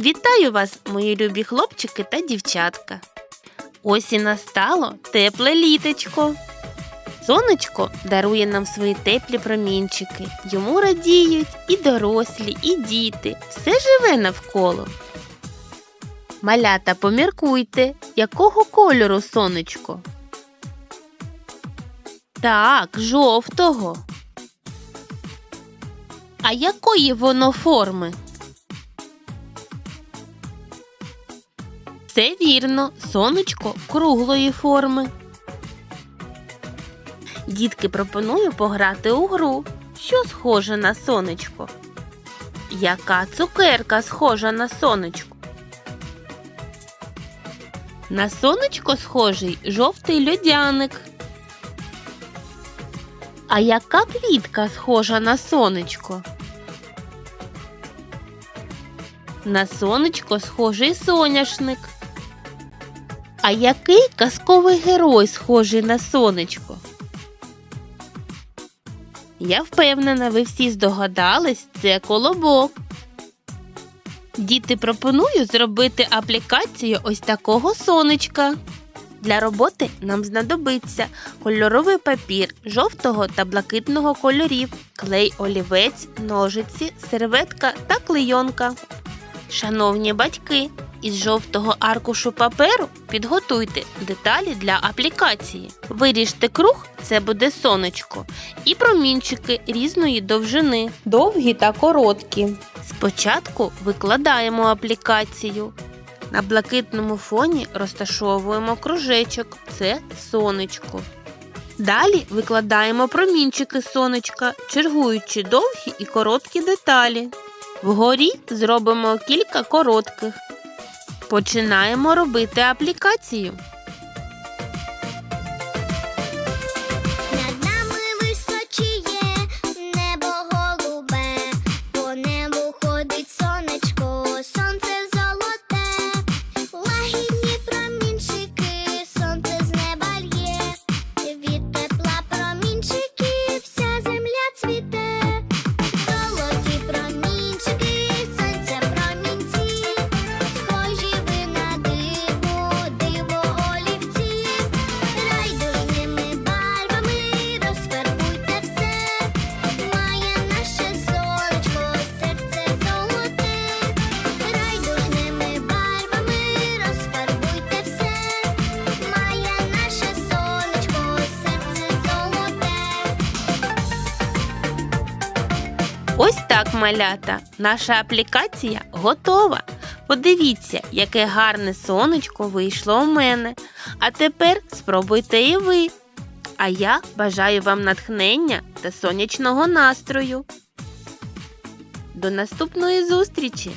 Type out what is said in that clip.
Вітаю вас, мої любі хлопчики та дівчатка. Ось і настало тепле літочко. Сонечко дарує нам свої теплі промінчики. Йому радіють і дорослі, і діти. Все живе навколо. Малята, поміркуйте, якого кольору сонечко? Так, жовтого. А якої воно форми? Це вірно, сонечко круглої форми. Дітки пропоную пограти у гру, що схоже на сонечко. Яка цукерка схожа на сонечко? На сонечко схожий жовтий льодяник. А яка квітка схожа на сонечко? На сонечко схожий соняшник. А який казковий герой схожий на сонечко? Я впевнена, ви всі здогадались, це колобок. Діти пропоную зробити аплікацію ось такого сонечка. Для роботи нам знадобиться кольоровий папір жовтого та блакитного кольорів, клей олівець, ножиці, серветка та клейонка. Шановні батьки, із жовтого аркушу паперу підготуйте деталі для аплікації. Виріжте круг, це буде сонечко, і промінчики різної довжини, довгі та короткі. Спочатку викладаємо аплікацію. На блакитному фоні розташовуємо кружечок це сонечко. Далі викладаємо промінчики сонечка, чергуючи довгі і короткі деталі. Вгорі зробимо кілька коротких. Починаємо робити аплікацію. Ось так, малята, наша аплікація готова. Подивіться, яке гарне сонечко вийшло у мене. А тепер спробуйте і ви. А я бажаю вам натхнення та сонячного настрою. До наступної зустрічі!